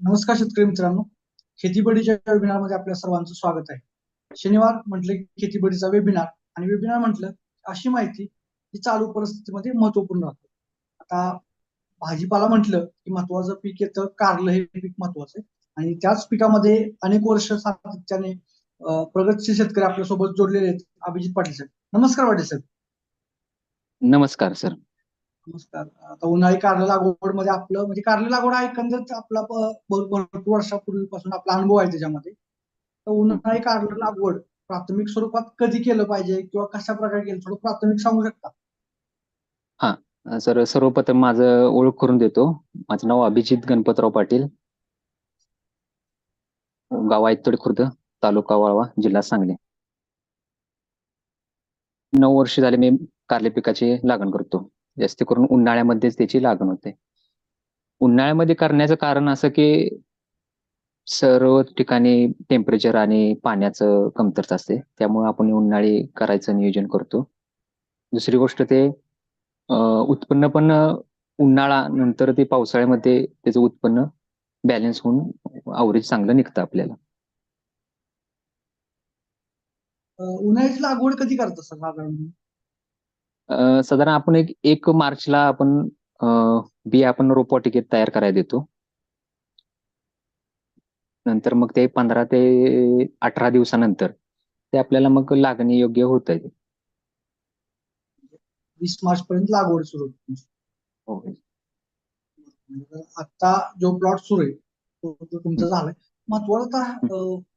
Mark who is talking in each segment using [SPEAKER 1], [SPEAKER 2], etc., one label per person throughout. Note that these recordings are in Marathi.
[SPEAKER 1] नमस्कार शेतकरी मित्रांनो. खेतीबडीच्या वेबिनारमध्ये आपल्या सर्वांचं स्वागत आहे. शनिवार म्हटलं की खेतीबडीचा वेबिनार आणि वेबिनार म्हटलं अशी माहिती ही चालू परिस्थितीमध्ये महत्त्वपूर्ण राहते. आता भाजीपाला म्हटलं की महत्वाचं पीक येतं कारलं हे पीक महत्वाचं आहे. आणि त्याच पिकामध्ये अनेक वर्ष सातत्याने प्रगतशील शेतकरी आपल्यासोबत जोडलेले आहेत अभिजित पाटील साहेब. नमस्कार पाटील साहेब
[SPEAKER 2] नमस्कार सर
[SPEAKER 1] नमस्कार. आता उन्हाळी कारला लागवडमध्ये आपलं म्हणजे कारला लागवड हा एकंदरीत आपला भरपूर वर्षापूर्वीपासून आपला अनुभव आहे त्याच्यामध्ये. तर उन्हाळी कारला लागवड प्राथमिक स्वरूपात कधी केलं पाहिजे किंवा कशा प्रकारे केलं? थोडं प्राथमिक सांगू शकता?
[SPEAKER 2] अ, सर सर्वप्रथम माझं ओळख करून देतो. माझं नाव अभिजित गणपतराव पाटील. गाव आयतोड खुर्द तालुका वाळवा जिल्हा सांगली. नऊ वर्ष झाले मी कारले पिकाची लागण करतो. जास्त करून उन्हाळ्यामध्येच त्याची लागण होते. उन्हाळ्यामध्ये करण्याचं कारण असं की सर्व ठिकाणी टेम्परेचर आणि पाण्याचं कमतरता असते. त्यामुळे आपण उन्हाळी करायचं नियोजन करतो. दुसरी गोष्ट ते उत्पन्न पण उन्हाळा नंतर ते पावसाळ्यामध्ये त्याचं उत्पन्न बॅलन्स होऊन आवरेज चांगलं निघतं आपल्याला.
[SPEAKER 1] उन्हाळ्याची लागवड कधी करता सर साधारण
[SPEAKER 2] साधारण आपण एक एक मार्चला आपण बी आपण रोपवाटिकेत तयार करायला देतो. नंतर मग ते पंधरा ते अठरा दिवसानंतर ते आपल्याला मग लागणी योग्य होत आहे.
[SPEAKER 1] वीस मार्च पर्यंत लागवड सुरू होती. म्हणजे आता जो प्लॉट सुरू आहे तो तुमचा झालाय महत्त्वाचा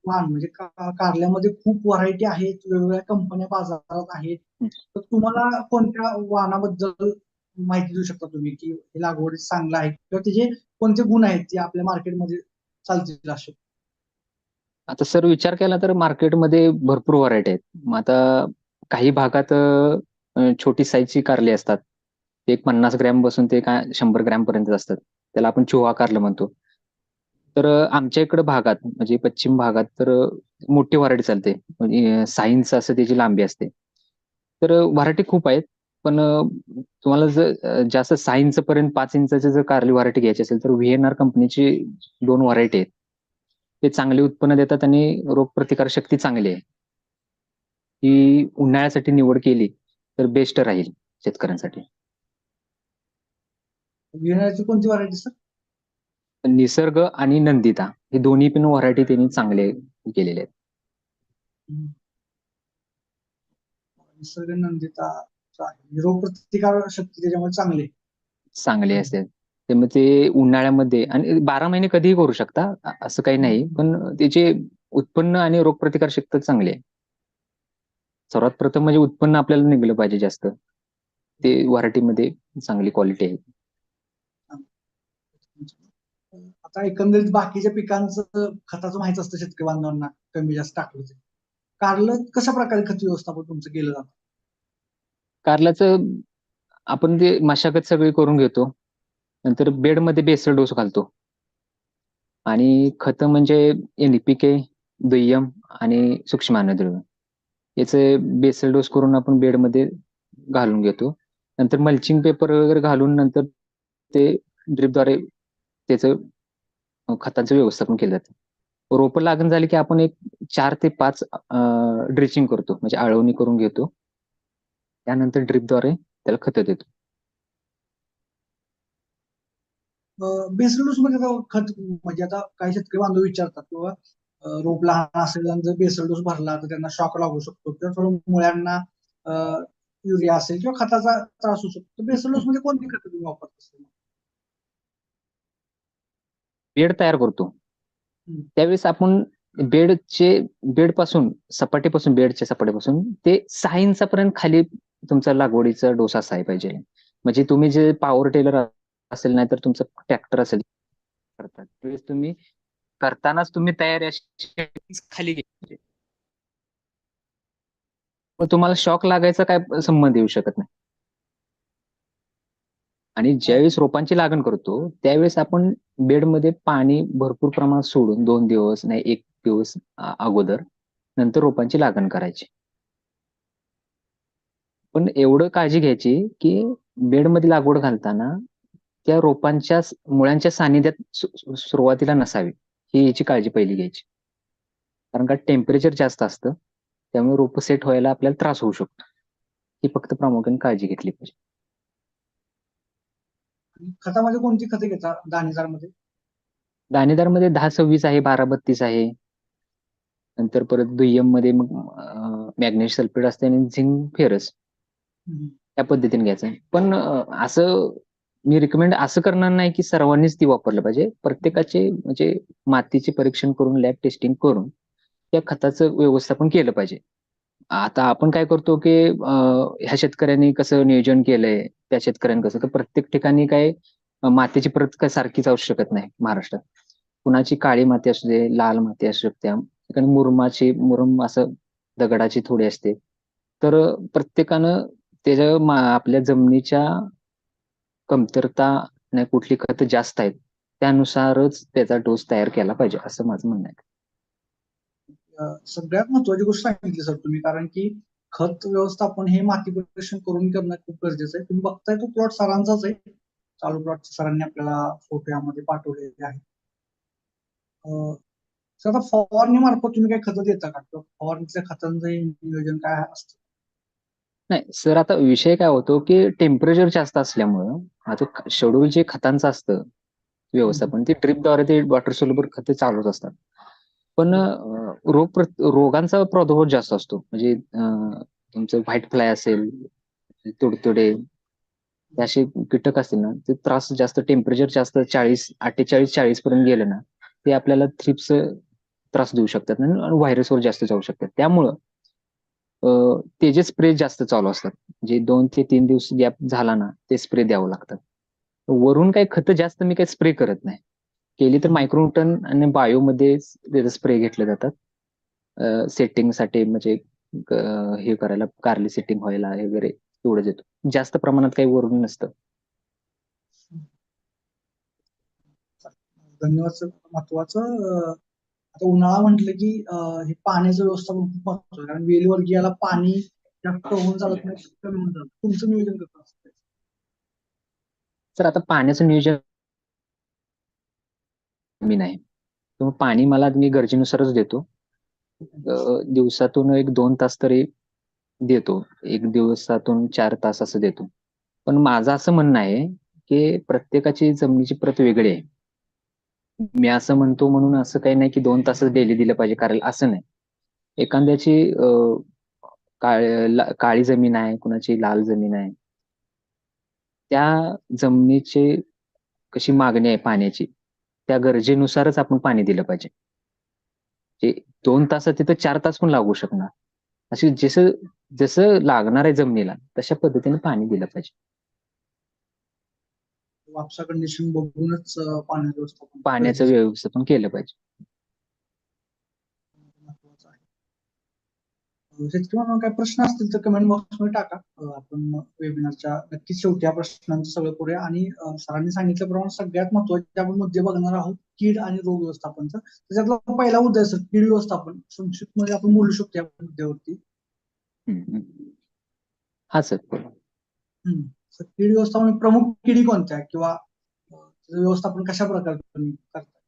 [SPEAKER 1] वाण म्हणजे कारल्यामध्ये खूप व्हरायटी आहेत वेगवेगळ्या कंपन्या बाजारात आहेत तर तुम्हाला कोणत्या वाहनाबद्दल माहिती देऊ शकता तुम्ही? की हे लागवड चांगलं आहे किंवा त्याचे कोणते गुण आहेत जे आपल्या मार्केटमध्ये चालतील असे?
[SPEAKER 2] आता सर विचार केला तर मार्केटमध्ये भरपूर व्हरायटी आहेत. मग आता काही भागात छोटी साईजची कारली असतात. ते एक पन्नास ग्रॅम बसून ते काय शंभर ग्रॅम पर्यंत असतात. त्याला आपण चोहा कारलं म्हणतो. तर आमच्या इकडे भागात म्हणजे पश्चिम भागात तर मोठी व्हरायटी चालते. म्हणजे साईन्स असं त्याची लांबी असते. तर व्हरायटी खूप आहेत. पण तुम्हाला जर जास्त सायन्स पर्यंत पाच इंचाची जर कारली व्हरायटी घ्यायची असेल तर व्हीएनआर कंपनीची दोन व्हरायटी आहेत. ते चांगले उत्पन्न देतात आणि रोगप्रतिकार शक्ती चांगली आहे. ही उन्हाळ्यासाठी निवड केली तर बेस्ट राहील शेतकऱ्यांसाठी.
[SPEAKER 1] कोणती व्हरायटी सर?
[SPEAKER 2] निसर्ग आणि नंदिता हे दोन्ही पण व्हरायटी त्यांनी चांगले केलेले आहेत.
[SPEAKER 1] निसर्ग नंदिता रोग प्रतिकार शक्ती त्याच्यामुळे चांगली.
[SPEAKER 2] चांगले असतात त्यामुळे ते उन्हाळ्यामध्ये आणि बारा महिने कधीही करू शकता असं काही नाही. पण त्याचे उत्पन्न आणि रोगप्रतिकार शक्ती चांगली आहे. सर्वात प्रथम म्हणजे उत्पन्न आपल्याला निघलं पाहिजे जास्त. ते व्हरायटीमध्ये चांगली क्वालिटी आहे.
[SPEAKER 1] आता एकंदरीत बाकीच्या पिकांचं खताचं माहीत असतं शेतकरी बांधवांना कमी जास्त टाकलं ते कारलं कशा प्रकारे खत व्यवस्थापन तुमचं केलं जातं?
[SPEAKER 2] कारल्याचं आपण ते मशागत सगळी करून घेतो. नंतर बेडमध्ये बेसल डोस घालतो. आणि खत म्हणजे एनपीके दुय्यम आणि सूक्ष्म अन्नद्रव्य याचे बेसल डोस करून आपण बेडमध्ये घालून घेतो. नंतर मल्चिंग पेपर वगैरे घालून नंतर ते ड्रिपद्वारे त्याचं खतांचं खताचं व्यवस्थापन केलं जातं. रोपं लागण झाली की आपण एक चार ते पाच ड्रिचिंग करतो. म्हणजे आळवणी करून घेतो. त्यानंतर ड्रिपद्वारे त्याला खत देतो.
[SPEAKER 1] बेसलडोस मध्ये आता खत म्हणजे आता काही शेतकरी बांधव विचारतात किंवा रोप लहान असेल आणि जर बेसल डोस भरला तर त्यांना शॉक लागू शकतो. किंवा थोडं मुळ्यांना युरिया असेल किंवा खताचा त्रास होऊ शकतो. बेसल डोस मध्ये कोणती खतं तुम्ही वापरता?
[SPEAKER 2] बेड तयार करतो. त्यावेळेस आपण बेडचे बेडपासून सपाटीपासून बेडच्या सपाटीपासून ते सहा इंचापर्यंत खाली तुमचा लागवडीचा डोस असाय पाहिजे. म्हणजे तुम्ही जे पॉवर टेलर असेल नाही तर तुमचं ट्रॅक्टर असेल करतात. त्यावेळेस तुम्ही करतानाच तुम्ही तयारी अशी खाली घ्यायची. मग तुम्हाला शॉक लागायचा काय संबंध येऊ शकत नाही. आणि ज्यावेळेस रोपांची लागण करतो त्यावेळेस आपण बेडमध्ये पाणी भरपूर प्रमाणात सोडून दोन दिवस नाही एक दिवस अगोदर नंतर रोपांची लागण करायची. पण एवढं काळजी घ्यायची की बेडमध्ये लागवड घालताना त्या रोपांच्या मुळांच्या सानिध्यात सुरुवातीला नसावी ही याची काळजी पहिली घ्यायची. कारण का टेम्परेचर जास्त असतं त्यामुळे रोप सेट व्हायला आपल्याला त्रास होऊ शकतो. ही फक्त प्रामुख्याने काळजी घेतली पाहिजे.
[SPEAKER 1] खतामध्ये कोणती खते घेता दाणेदारमध्ये?
[SPEAKER 2] दाणेदारमध्ये दहा सव्वीस आहे बारा बत्तीस आहे. नंतर परत दुय्यममध्ये मग मॅग्नेश सल्फेट असते आणि झिंक फेरस. त्या पद्धतीने घ्यायचं. पण असं मी रिकमेंड असं करणार नाही की सर्वांनीच ती वापरलं पाहिजे. प्रत्येकाचे म्हणजे मातीचे परीक्षण करून लॅब टेस्टिंग करून त्या खताचं व्यवस्थापन केलं पाहिजे. आता आपण काय करतो की ह्या शेतकऱ्यांनी कसं नियोजन केलंय त्या शेतकऱ्यांनी कसं तर प्रत्येक ठिकाणी काय मातीची प्रत काय सारखीच असू शकत नाही महाराष्ट्रात. कुणाची काळी माती असू दे लाल माती असू शकते. ठिकाणी मुरमाची मुरम असं दगडाची थोडी असते. तर प्रत्येकानं त्याच्या आपल्या जमिनीच्या कमतरता नाही कुठली खत जास्त आहेत त्यानुसारच त्याचा डोस तयार केला पाहिजे असं माझं म्हणणं आहे.
[SPEAKER 1] सगळ्यात महत्वाची गोष्ट सांगितली सर तुम्ही कारण की खत व्यवस्थापन हे माती परीक्षण करून करणं खूप गरजेचं आहे. तुम्ही बघताय तो प्लॉट सरांचाच आहे. चालू प्लॉट सरांनी आपल्याला फोटो यामध्ये पाठवलेले आहेत. अं, सर आता फवारणी मार्फत तुम्ही काही खतं देता का? फवारणीच्या खतांचं नियोजन काय असतं?
[SPEAKER 2] नाही सर आता विषय काय होतो की टेम्परेचर जास्त असल्यामुळं आता शेड्यूल जे खतांचं असतं व्यवस्थापन ते ड्रिपद्वारे ते वॉटर सोल्युबल खते चालूच असतात. पण रोग रोगांचा प्रादुर्भाव जास्त असतो. म्हणजे तुमचं व्हाईट फ्लाय असेल तुडतुडे असे कीटक असतील ना ते त्रास जास्त टेम्परेचर जास्त चाळीस अठ्ठेचाळीस चाळीस पर्यंत गेलं ना ते आपल्याला थ्रिप्स त्रास देऊ शकतात आणि व्हायरसवर जास्त जाऊ शकतात. त्यामुळं ते जे स्प्रे जास्त चालू असतात जे दोन ते तीन दिवस गॅप झाला ना ते स्प्रे द्यावं लागतात. वरून काही खत जास्त मी काही स्प्रे करत नाही. केली तर मायक्रोटन आणि बायो मध्ये त्याचे स्प्रे घेतले जातात. सेटिंगसाठी म्हणजे हे करायला कारली सेटिंग व्हायला वगैरे तेवढंच येतो. जास्त प्रमाणात काही वरून नसतं.
[SPEAKER 1] धन्यवाद सर. महत्वाचं आता उन्हाळा म्हटलं की हे पाण्याचं व्यवस्थापन खूप महत्वाचं आहे. कारण वेलवर्गीयाला पाणी जास्त होऊन चालत नाही कमी होऊन चालत तुमचं नियोजन कसं असतं
[SPEAKER 2] तर आता पाण्याचं नियोजन मी नाही. तर पाणी मला मी गरजेनुसारच देतो. दिवसातून एक दोन तास तरी देतो. एक दिवसातून चार तास असं देतो. पण माझं असं म्हणणं आहे की प्रत्येकाची जमिनीची प्रत वेगळी आहे. मी असं म्हणतो म्हणून असं काही नाही की दोन तासच डेली दिलं पाहिजे. कारण असं नाही. एखाद्याची काळी जमीन आहे कुणाची लाल जमीन आहे. त्या जमिनीची कशी मागणी आहे पाण्याची? त्या गरजेनुसारच आपण पाणी दिलं पाहिजे. जे दोन तासात तिथं चार तास पण लागू शकणार. अशी जसं जसं लागणार आहे जमिनीला तशा पद्धतीने पाणी दिलं पाहिजे.
[SPEAKER 1] वापसा कंडिशन बघूनच व्यवस्थापन
[SPEAKER 2] पाण्याचं व्यवस्थापन केलं पाहिजे
[SPEAKER 1] महत्वाचं आहे अं, शेतकरी म्हणून काही प्रश्न असतील तर कमेंट बॉक्समध्ये टाका आपण वेबिनारच्या नक्कीच शेवटी या प्रश्नांचं सगळं करूया आणि सरांनी सांगितल्याप्रमाणे सगळ्यात महत्त्वाचे आपण मुद्दे बघणार आहोत कीड आणि रोग व्यवस्थापनचा त्याच्यातला पहिला मुद्दा आहे सर कीड व्यवस्थापन संक्षिप्त मध्ये आपण बोलू शकतो या मुद्द्यावरती.
[SPEAKER 2] हा सर.
[SPEAKER 1] तर कीड व्यवस्थापन प्रमुख किडी कोणत्या किंवा व्यवस्थापन कशा प्रकारे तुम्ही करता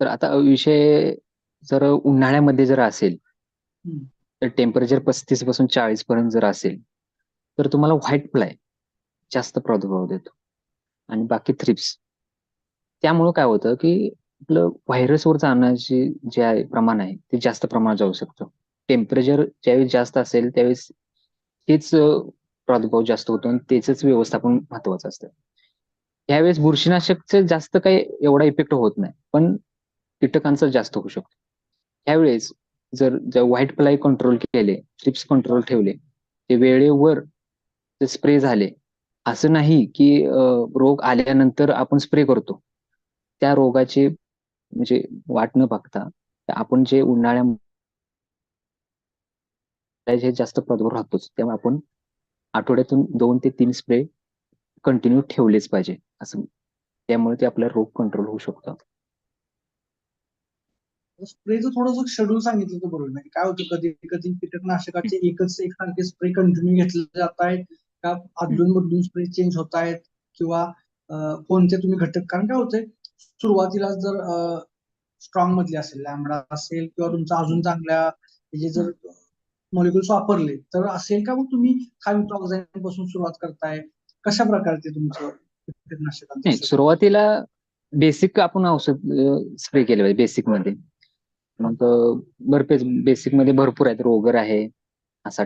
[SPEAKER 2] तर आता विषय जर उन्हाळ्यामध्ये जर असेल. तर टेम्परेचर पस्तीसपासून चाळीस पर्यंत जर असेल तर तुम्हाला व्हाईट फ्लाय जास्त प्रादुर्भाव देतो. आणि बाकी थ्रिप्स त्यामुळं काय होतं की आपलं व्हायरसवर जाण्याचे जे आहे प्रमाण आहे ते जास्त प्रमाणात जाऊ शकतो. टेम्परेचर ज्यावेळेस जास्त असेल त्यावेळेस तेच प्रादुर्भाव जास्त होतो आणि त्याच व्यवस्थापन महत्वाचं असतं. यावेळेस बुरशीनाशकचं जास्त काही एवढा इफेक्ट होत नाही पण कीटकांचा जास्त होऊ शकतो. त्यावेळेस जर व्हाईट फ्लाय कंट्रोल केले थ्रिप्स कंट्रोल ठेवले ते वेळेवर स्प्रे झाले. असं नाही की रोग आल्यानंतर आपण स्प्रे करतो. त्या रोगाचे म्हणजे वाट न बघता आपण जे उन्हाळ्या जास्त प्रादुर्भाव राहतोच. त्यामुळे आपण आठवड्यातून दोन ते तीन स्प्रे कंटिन्यू ठेवलेच पाहिजे. असं त्यामुळे ते आपला रोग कंट्रोल होऊ शकतो.
[SPEAKER 1] स्प्रेचं थोडंसं शेड्यूल सांगितलं तर बरोबर. नाही काय होतं कधी कधी कीटकनाशकाचे एकच एकसारखे स्प्रे कंटिन्यू घेतले जात आहेत. का अदलून बदलून स्प्रे चेंज होत आहेत किंवा कोणते तुम्ही घटक कारण काय होतंय सुरुवातीला जर स्ट्रॉंग मधले असेल लॅमडा असेल किंवा तुमचा अजून चांगल्या हे जर मॉलिक्युल्स वापरले तर असेल का मग तुम्ही थायमिथॉक्साईन पासून सुरुवात करताय? कशा प्रकारे ते तुमचं कीटकनाशकांचं?
[SPEAKER 2] सुरुवातीला बेसिक आपण औषध स्प्रे केले पाहिजे बेसिकमध्ये. मग बरपेच बेसिकमध्ये भरपूर आहेत. रोगर आहे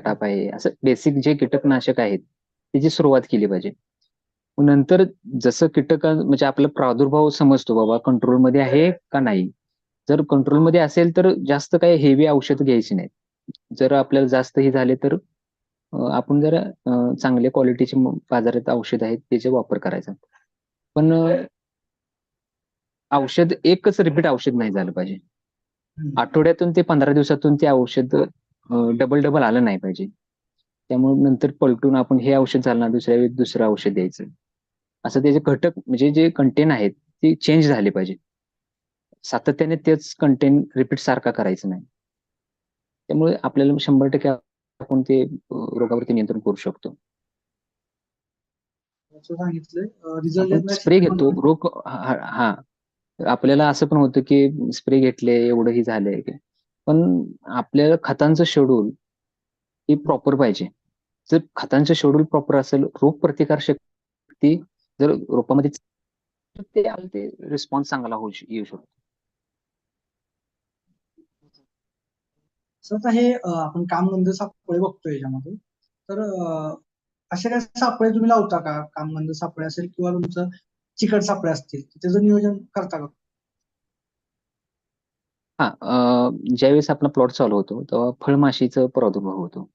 [SPEAKER 2] टाप आहे. असं बेसिक जे कीटकनाशक आहेत त्याची सुरुवात केली पाहिजे. नंतर जसं कीटक म्हणजे आपला प्रादुर्भाव समजतो बाबा कंट्रोलमध्ये आहे का नाही? जर कंट्रोलमध्ये असेल तर जास्त काही हेवी औषध घ्यायची नाहीत. जर आपल्याला जास्त हे झाले तर आपण जर चांगल्या क्वालिटीचे बाजारात औषध आहेत त्याचा वापर करायचा. पण औषध एकच रिपीट औषध नाही झालं पाहिजे. आठवड्यातून ते पंधरा दिवसातून ते औषध डबल डबल आलं नाही पाहिजे. त्यामुळे नंतर पलटून आपण हे औषध झालं ना दुसऱ्या वेळी दुसरं औषध द्यायचं. असं त्याचे घटक म्हणजे जे कंटेन आहेत ते चेंज झाले पाहिजे. सातत्याने तेच कंटेन रिपीट सारखा करायचं नाही. त्यामुळे आपल्याला शंभर टक्के आपण ते रोगावरती नियंत्रण करू शकतो. स्प्रे घेतो. रोग हा. आपल्याला असं पण होतं की स्प्रे घेतले एवढं ही झालंय की. पण आपल्याला खतांचं शेड्यूल हे प्रॉपर पाहिजे. जर खतांचं शेड्यूल प्रॉपर असेल रोग प्रतिकार शक्ती जर रोपामध्ये ते ते रिस्पॉन्स चांगला होऊ येऊ शकतो.
[SPEAKER 1] सर आता हे आपण आपण कामगंध सापळे बघतोय याच्यामध्ये. तर असे काही सापळे तुम्ही लावता का? कामगंध सापळे असेल किंवा तुमचं चिकट सापळे असतील त्याचं नियोजन करता का?
[SPEAKER 2] हा अं, ज्यावेळेस आपला प्लॉट चालू होतो तेव्हा फळमाशीचा प्रादुर्भाव होतो.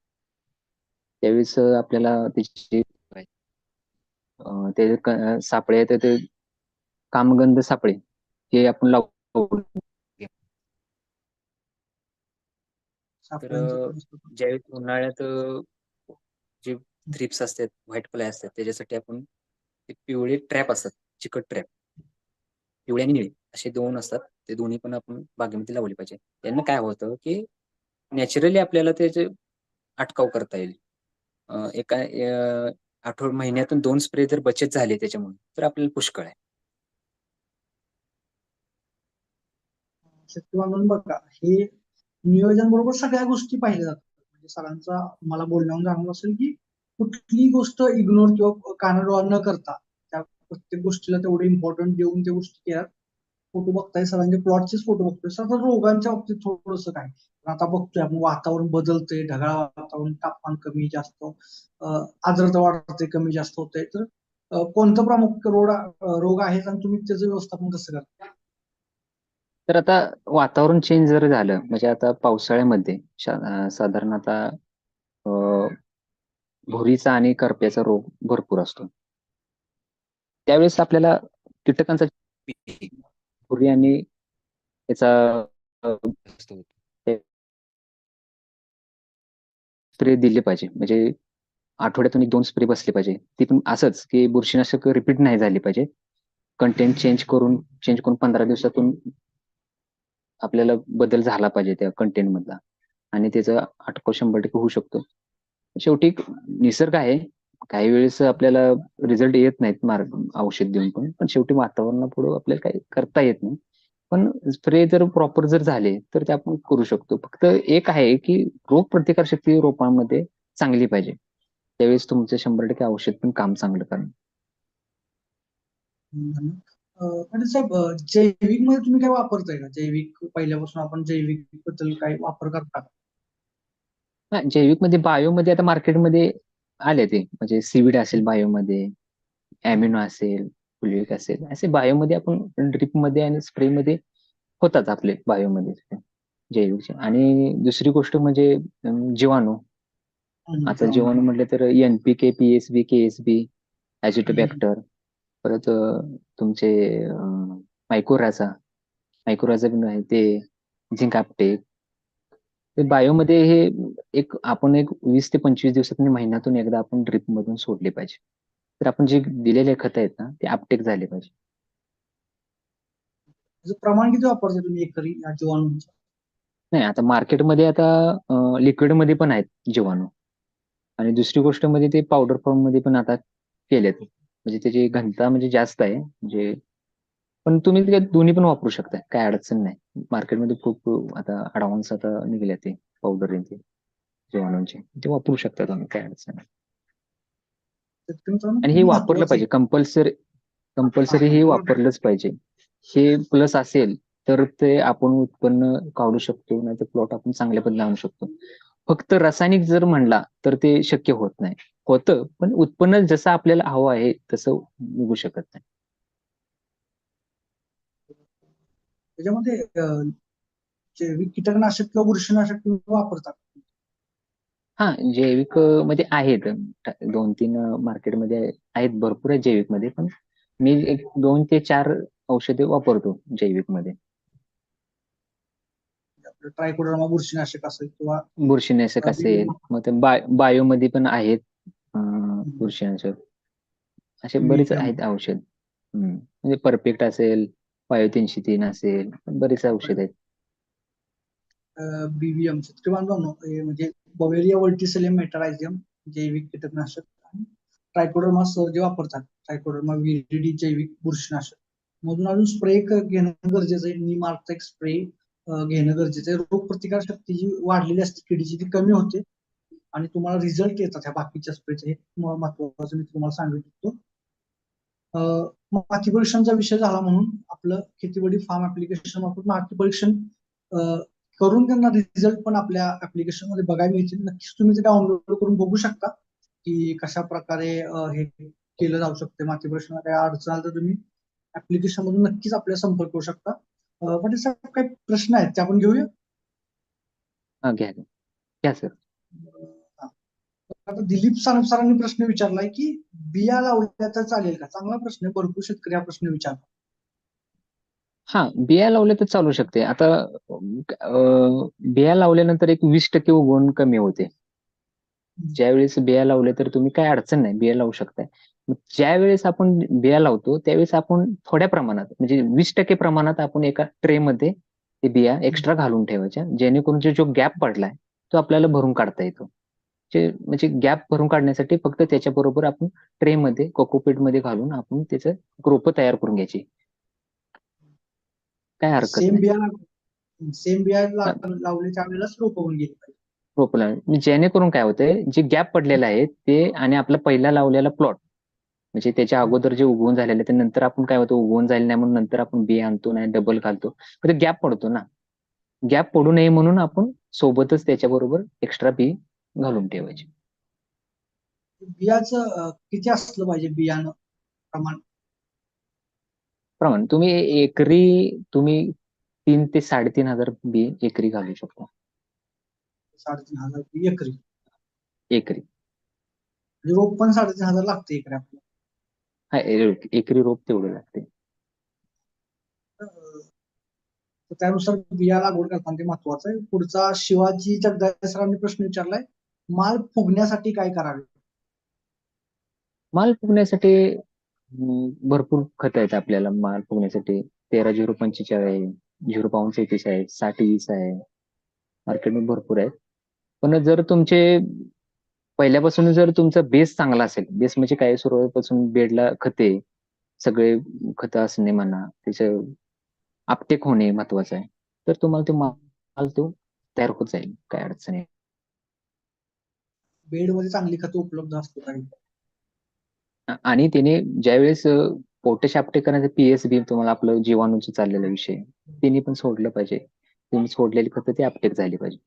[SPEAKER 2] त्यावेळेस आपल्याला त्याची अं, ते सापळे आहेत ते कामगंध सापळे हे आपण
[SPEAKER 1] सापळ्यांचं
[SPEAKER 3] तर, ज्यावेळेस उन्हाळ्यात जे थ्रिप्स असतात व्हाईट फ्लाय असतात त्याच्यासाठी आपण ते पिवळे ट्रॅप असतात. चिकट ट्रॅप पिवळे आणि निळे असे दोन असतात. ते दोन्ही पण आपण बागेमध्ये लावले पाहिजे. त्यांना काय होतं की नॅचरली आपल्याला त्याचे अटकाव करता येईल. एका आठवड महिन्यातून दोन स्प्रे जर बचत झाले त्याच्यामुळे तर आपल्याला पुष्कळ आहे.
[SPEAKER 1] म्हणून बघा हे नियोजन बरोबर सगळ्या गोष्टी पाहिल्या जातात. म्हणजे सरांचा मला बोलण्याहून जाणवलं असेल की कुठली गोष्ट इग्नोर किंवा कानाडोळा न करता प्रत्येक गोष्टीला तेवढं इम्पॉर्टंट देऊन त्या गोष्टी केल्या फोटो बघताय सरांचे प्लॉटचेच फोटो बघतोय. सर आता रोगांच्या बाबतीत थोडंसं काय? आता बघतोय आपण वातावरण बदलतंय ढगाळ वातावरण तापमान कमी जास्त आर्द्रता वाढते कमी जास्त होतंय. तर कोणतं प्रामुख्य रोग रोग आहे आणि तुम्ही त्याचं व्यवस्थापन कसं करता?
[SPEAKER 2] तर आता वातावरण चेंज जर झालं म्हणजे आता पावसाळ्यामध्ये साधारण आता भुरीचा आणि करप्याचा रोग भरपूर असतो. त्यावेळेस आपल्याला कीटकांचा पूर्वी आणि त्याचा स्प्रे दिले पाहिजे. म्हणजे आठवड्यातून एक दोन स्प्रे बसले पाहिजे. ती पण असंच की बुरशीनाशक रिपीट नाही झाली पाहिजे कंटेंट चेंज करून चेंज करून पंधरा दिवसातून आपल्याला बदल झाला पाहिजे त्या कंटेंट मधला. आणि त्याचा अटकाव शंभर टक्के होऊ शकतो. शेवटी निसर्ग आहे. काही वेळेस आपल्याला रिझल्ट येत नाहीत मार्ग औषध देऊन पण पण शेवटी वातावरणापुढे आपल्याला काही करता येत नाही. पण स्प्रे जर प्रॉपर जर झाले तर ते आपण करू शकतो. फक्त एक आहे की रोग प्रतिकार शक्ती रोपांमध्ये चांगली पाहिजे. त्यावेळेस तुमचं शंभर टक्के औषध पण काम चांगलं.
[SPEAKER 1] अं, आणि साहेब जैविकमध्ये तुम्ही काय वापरताय का? जैविक पहिल्यापासून आपण जैविकबद्दल काही वापर करता
[SPEAKER 2] जैविकमध्ये बायो मध्ये आता मार्केटमध्ये आले ते. म्हणजे सीविड असेल बायो मध्ये अॅमिनो असेल फुलिक असेल असे बायो मध्ये आपण ड्रिपमध्ये आणि स्प्रे मध्ये होतात आपले बायो मध्ये जैविकचे आणि दुसरी गोष्ट म्हणजे जीवाणू. आता जीवाणू. म्हटलं तर एनपीके पीएसबी केएसबी ऍजिटोबॅक्टर परत तुमचे मायकोराचा मायकोराचा पण आहे ते झिंक आपटेक बायोमध्ये हे एक आपण एक वीस ते पंचवीस दिवसातून महिन्यातून एकदा आपण ड्रिप मधून सोडले पाहिजे. तर आपण जे दिलेले खत आहेत ना ते आपटेक झाले पाहिजे.
[SPEAKER 1] प्रमाण किती वापरता तुम्ही एकरी
[SPEAKER 2] नाही आता मार्केटमध्ये आता लिक्विडमध्ये पण आहेत जीवाणू. आणि दुसरी गोष्ट म्हणजे ते पावडर फॉर्ममध्ये पण आता केलेत. म्हणजे त्याची घनता म्हणजे जास्त आहे. म्हणजे पण तुम्ही दोन्ही पण वापरू शकता काय अडचण नाही. मार्केटमध्ये खूप आता ऍडव्हान्स आता निघले ते पावडर ते जीवाणूंचे. ते वापरू शकता तुम्ही काय अडचण नाही. आणि हे वापरलं पाहिजे. कंपल्सरी कंपल्सरी हे वापरलंच पाहिजे. हे प्लस असेल तर ते आपण उत्पन्न काढू शकतो नाही तर प्लॉट आपण चांगल्या पद्धतीने आणू शकतो. फक्त रासायनिक जर म्हणला तर ते शक्य होत नाही. होतं पण उत्पन्न जसं आपल्याला हवं आहे तसं निघू शकत नाही.
[SPEAKER 1] त्याच्यामध्ये कीटकनाशक किंवा बुरशीनाशक वापरतात.
[SPEAKER 2] हा जैविकमध्ये आहेत. दोन तीन मार्केटमध्ये आहेत. भरपूर आहेत जैविकमध्ये पण मी एक दोन ते चार औषधे वापरतो
[SPEAKER 1] जैविकमध्ये ट्रायकोडर्मा बुरशीनाशक असेल किंवा
[SPEAKER 2] बुरशीनाशक असेल मग ते बायमध्ये पण आहेत बुरशीनाशक. असे बरेच. आहेत औषध. म्हणजे परफेक्ट असेल बायो तीनशे तीन असेल बरेच औषध आहेत.
[SPEAKER 1] बीबीएम म्हणजे बवेरिया वर्टिसेलियम मेटारायझियम जैविक कीटकनाशक आणि ट्रायकोडर्मा सर जे वापरतात ट्रायकोडर्मा व्हीडीडी जैविक बुरशीनाशक. मधून अजून स्प्रे घेणं गरजेचं आहे. नीमार्कचा एक स्प्रे घेणं गरजेचं आहे. रोगप्रतिकार शक्ती जी वाढलेली असते किडीची ती कमी होते. आणि तुम्हाला रिझल्ट येतात ह्या बाकीच्या स्प्रेचे. हे महत्वाचं मी तुम्हाला सांगू शकतो माती परीक्षणाचा विषय झाला म्हणून आपलं खेतीवाडी फार्म ऍप्लिकेशन वापरून माती परीक्षण करून त्यांना रिझल्ट पण आपल्या ऍप्लिकेशनमध्ये बघायला मिळतील. नक्कीच तुम्ही ते डाउनलोड करून बघू शकता की कशा प्रकारे हे केलं जाऊ शकते. माती परीक्षणाला काही अडचण आली तर तुम्ही ऍप्लिकेशन मधून नक्कीच आपल्याला संपर्क करू शकता. पण साहेब काही प्रश्न आहेत ते आपण घेऊया?
[SPEAKER 2] घ्या सर.
[SPEAKER 1] आता दिलीप सानप सरांनी प्रश्न विचारलाय की बिया लावल्या तर चालेल का? चांगला प्रश्न आहे भरपूर शेतकरी हा प्रश्न विचारला
[SPEAKER 2] हा बिया लावल्या तर चालू शकते. आता बिया लावल्यानंतर एक वीस टक्के उगवण कमी होते. ज्यावेळेस बिया लावल्या तर तुम्ही काय अडचण नाही बिया लावू शकताय. ज्या वेळेस आपण बिया लावतो त्यावेळेस आपण थोड्या प्रमाणात म्हणजे वीस टक्के प्रमाणात आपण एका ट्रे मध्ये ते बिया एक्स्ट्रा घालून ठेवायच्या जेणेकरून जो गॅप पडलाय तो आपल्याला भरून काढता येतो. जे म्हणजे गॅप भरून काढण्यासाठी फक्त त्याच्याबरोबर आपण ट्रे मध्ये कोकोपीटमध्ये घालून आपण त्याचं रोपं तयार करून घ्यायची. काय हरकत
[SPEAKER 1] सेम
[SPEAKER 2] नाही.
[SPEAKER 1] बिया सेम बिया ला- लावल्याच्या वेळेलाच रोप होऊन गेली पाहिजे.
[SPEAKER 2] रोपं लावून. म्हणजे जेणेकरून काय होतंय जे गॅप पडलेला आहे ते आणि आपला पहिला लावलेला प्लॉट म्हणजे त्याच्या अगोदर जे उगवून झालेलं ते नंतर आपण काय होतं उगवून जाईल नाही म्हणून नंतर आपण बी आणतो नाही डबल घालतो. पण ते गॅप पडतो ना. गॅप पडू नये म्हणून आपण सोबतच त्याच्याबरोबर एक्स्ट्रा बी घालून ठेवायचे.
[SPEAKER 1] बियाचं किती असलं पाहिजे बियाणं प्रमाण?
[SPEAKER 2] प्रमाण तुम्ही एकरी तुम्ही तीन ते साडेतीन हजार बी एकरी घालू शकता.
[SPEAKER 1] साडेतीन हजार बी एकरी.
[SPEAKER 2] एकरी.
[SPEAKER 1] म्हणजे रोप पण साडेतीन हजार लागते एकरी आपल्याला.
[SPEAKER 2] हा ए- एकरी रोप तेवढे लागते.
[SPEAKER 1] त्यानुसार बिया लागवड करताना ते महत्वाचं आहे. पुढचा शिवाजी जगदाळे सरांनी प्रश्न विचारलाय माल फुगण्यासाठी काय करावे?
[SPEAKER 2] माल फुगण्यासाठी अं, भरपूर खत आहेत आपल्याला माल फुगण्यासाठी. तेरा झिरो पंचेचाळीस आहे झिरो पाऊन सेतीस आहे साठ वीस आहे. मार्केटमध्ये भरपूर आहेत. पण जर तुमचे पहिल्यापासून जर तुमचा बेस चांगला असेल बेस म्हणजे काय? सुरुवातीपासून बेडला खते सगळे खत असणे म्हणा त्याचं आपटेक होणे महत्वाचं आहे. तर तुम्हाला ते माल तो तयार होत जाईल काय अडचण आहे
[SPEAKER 1] बेडमध्ये चांगली खतं उपलब्ध असतो काही
[SPEAKER 2] आ- आणि त्याने ज्यावेळेस पोटॅश आपटेक करायचं पीएसबी तुम्हाला आपलं जीवाणूचं चाललेला विषय त्यांनी पण सोडलं पाहिजे. तुम्ही सोडलेली खतं ते आपटेक झाली पाहिजे.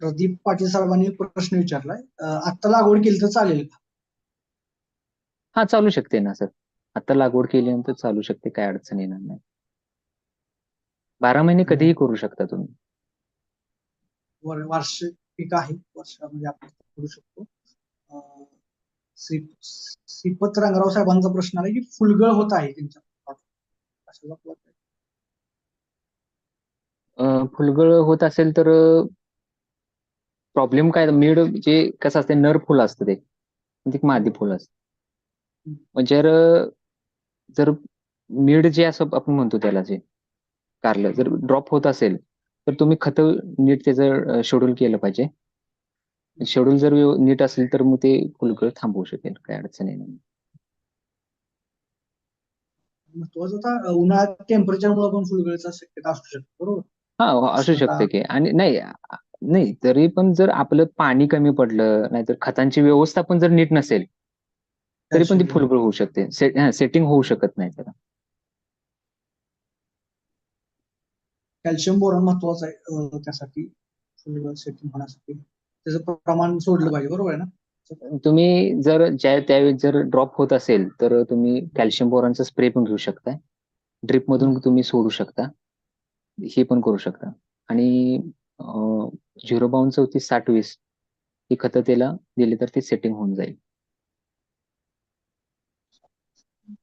[SPEAKER 1] प्रदीप पाटील साहेबांनी प्रश्न विचारलाय. आता लागवड केली तर चालेल का?
[SPEAKER 2] हा चालू शकते ना सर. आता लागवड केल्यानंतर चालू शकते काय अडचण येणार नाही. बारा महिने कधीही करू शकता तुम्ही.
[SPEAKER 1] वार्षिक पीक आहे. वर्षामध्ये आपण करू शकतो. श्रीपत रंगराव साहेबांचा प्रश्न आहे की फुलगळ होत आहे त्यांच्या
[SPEAKER 2] फुलगळ होत असेल तर प्रॉब्लेम काय? मिड जे कसं असते नर फुल असतं ते. म्हणजे एक मादी फुल असतं. जर जर मिड जे असं आपण म्हणतो त्याला जे कारलं जर ड्रॉप होत असेल तर तुम्ही खत नीट त्याचं शेड्यूल केलं पाहिजे. शेड्यूल जर नीट असेल तर मग ते फुलकळ थांबवू शकेल काय अडचण येणार नाही.
[SPEAKER 1] महत्वाचं उन्हाळ्यात टेम्परेचरमुळे पण फुलगळीचा शक्यता असू शकते बरोबर?
[SPEAKER 2] हा हो, असू. शकते की. आणि नाही नाही तरी पण जर आपलं पाणी कमी पडलं नाहीतर खतांची व्यवस्था पण जर नीट नसेल तरी पण ती फुलगळ होऊ शकते. सेटिंग होऊ शकत नाही त्याला.
[SPEAKER 1] कॅल्शियम बोरॉन महत्वाचं आहे त्यासाठी सेटिंग होण्यासाठी. त्याचं प्रमाण सोडलं पाहिजे बरोबर आहे ना?
[SPEAKER 2] तुम्ही जर ज्या त्यावेळेस जर ड्रॉप होत असेल तर तुम्ही कॅल्शियम बोरॉनचा स्प्रे पण घेऊ शकता. ड्रिप मधून तुम्ही सोडू शकता. हे पण करू शकता. आणि झिरो बाउन चौतीस साठ वीस ही खतं त्याला दिली तर ती सेटिंग होऊन जाईल.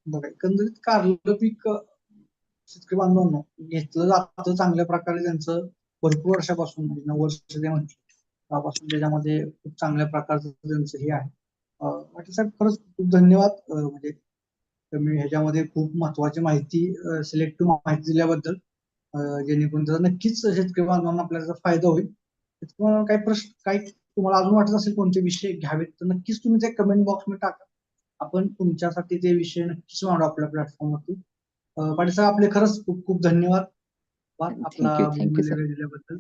[SPEAKER 1] बघा एकंदरीत कारलं पीक शेतकरी बांधवांनो घेतलं जातं चांगल्या प्रकारे त्यांचं. भरपूर वर्षापासून म्हणजे नऊ वर्ष जे म्हणजे त्यापासून त्याच्यामध्ये खूप चांगल्या प्रकारचं त्यांचं हे आहे. अं, साहेब खरंच खूप धन्यवाद. म्हणजे तुम्ही ह्याच्यामध्ये खूप महत्वाची माहिती सिलेक्टिव्ह माहिती दिल्याबद्दल. जेणेकरून त्याचा नक्कीच शेतकरी बांधवांना आपल्याला फायदा होईल तुम्हाला काही प्रश्न काही तुम्हाला अजून वाटत असेल कोणते विषय घ्यावेत तर नक्कीच तुम्ही ते कमेंट बॉक्समध्ये टाका. आपण तुमच्यासाठी ते विषय नक्कीच मांडू आपल्या प्लॅटफॉर्मवरती पाटील साहेब आपले खरंच खूप खूप धन्यवाद. आपला दिल्याबद्दल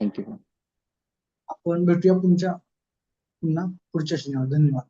[SPEAKER 2] थँक्यू
[SPEAKER 1] आपण भेटूया तुमच्या पुन्हा पुढच्या शनिवार. धन्यवाद.